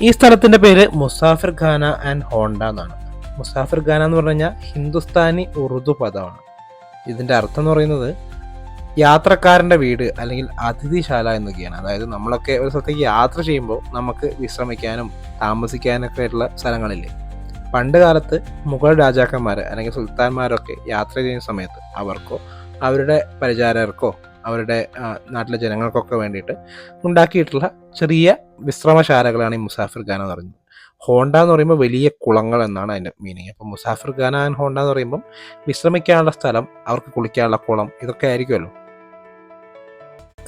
ഈ സ്ഥലത്തിന്റെ പേര് മുസാഫിർ ഖാന ആൻഡ് ഹോണ്ട എന്നാണ്. മുസാഫിർ ഖാന എന്ന് പറഞ്ഞു കഴിഞ്ഞാൽ ഹിന്ദുസ്ഥാനി ഉറുദു പദമാണ്. ഇതിന്റെ അർത്ഥം എന്ന് പറയുന്നത് യാത്രക്കാരന്റെ വീട് അല്ലെങ്കിൽ അതിഥിശാല എന്നൊക്കെയാണ്. അതായത് നമ്മളൊക്കെ ഒരു സ്ഥലത്തേക്ക് യാത്ര ചെയ്യുമ്പോൾ നമുക്ക് വിശ്രമിക്കാനും താമസിക്കാനൊക്കെ ആയിട്ടുള്ള സ്ഥലങ്ങളില്ലേ. പണ്ട് കാലത്ത് മുഗൾ രാജാക്കന്മാർ അല്ലെങ്കിൽ സുൽത്താൻമാരൊക്കെ യാത്ര ചെയ്യുന്ന സമയത്ത് അവർക്കോ അവരുടെ പരിചാരകർക്കോ അവരുടെ നാട്ടിലെ ജനങ്ങൾക്കൊക്കെ വേണ്ടിയിട്ട് ഉണ്ടാക്കിയിട്ടുള്ള ചെറിയ വിശ്രമശാലകളാണ് ഈ മുസാഫിർ ഖാന എന്ന് പറയുന്നത്. ഹോണ്ട എന്ന് പറയുമ്പോൾ വലിയ കുളങ്ങൾ എന്നാണ് അതിന്റെ മീനിങ് അപ്പോൾ മുസാഫിർ ഖാന ആൻഡ് ഹോണ്ട എന്ന് പറയുമ്പം വിശ്രമിക്കാനുള്ള സ്ഥലം അവർക്ക് കുളിക്കാനുള്ള കുളം ഇതൊക്കെ ആയിരിക്കുമല്ലോ.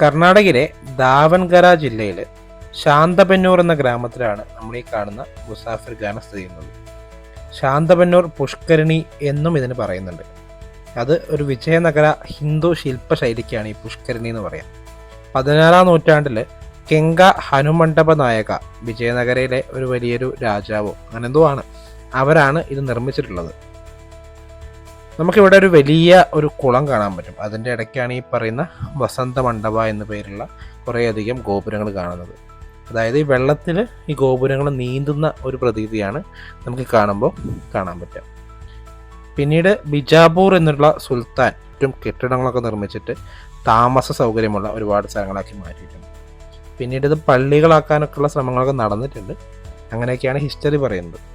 കർണാടകയിലെ ദാവൻഗര ജില്ലയിൽ ശാന്തപന്നൂർ എന്ന ഗ്രാമത്തിലാണ് നമ്മൾ ഈ കാണുന്ന മുസാഫിർ ഖാന സ്ഥിതി ചെയ്യുന്നത്. ശാന്തപന്നൂർ പുഷ്കരണി എന്നും ഇതിന് പറയുന്നുണ്ട്. അത് ഒരു വിജയനഗര ഹിന്ദു ശില്പശൈലിക്കാണ് ഈ പുഷ്കരണി എന്ന് പറയാം. പതിനാറാം നൂറ്റാണ്ടിൽ കെങ്ക ഹനുമണ്ഡപ നായക വിജയനഗരയിലെ ഒരു വലിയൊരു രാജാവോ അങ്ങനെ എന്തോ ആണ് അവരാണ് ഇത് നിർമ്മിച്ചിട്ടുള്ളത്. നമുക്കിവിടെ ഒരു വലിയ ഒരു കുളം കാണാൻ പറ്റും. അതിന്റെ ഇടയ്ക്കാണ് ഈ പറയുന്ന വസന്ത മണ്ഡപ എന്ന പേരുള്ള കുറേയധികം ഗോപുരങ്ങൾ കാണുന്നത്. അതായത് ഈ വെള്ളത്തിൽ ഈ ഗോപുരങ്ങൾ നീന്തുന്ന ഒരു പ്രതീതിയാണ് നമുക്ക് കാണുമ്പോൾ കാണാൻ പറ്റുക. പിന്നീട് ബിജാപൂർ എന്നുള്ള സുൽത്താൻ ചുറ്റും കെട്ടിടങ്ങളൊക്കെ നിർമ്മിച്ചിട്ട് താമസ സൗകര്യമുള്ള ഒരുപാട് സ്ഥലങ്ങളാക്കി മാറ്റിയിട്ടുണ്ട്. പിന്നീട് ഇത് പള്ളികളാക്കാനൊക്കെയുള്ള ശ്രമങ്ങളൊക്കെ നടന്നിട്ടുണ്ട്. അങ്ങനെയൊക്കെയാണ് ഹിസ്റ്ററി പറയുന്നത്.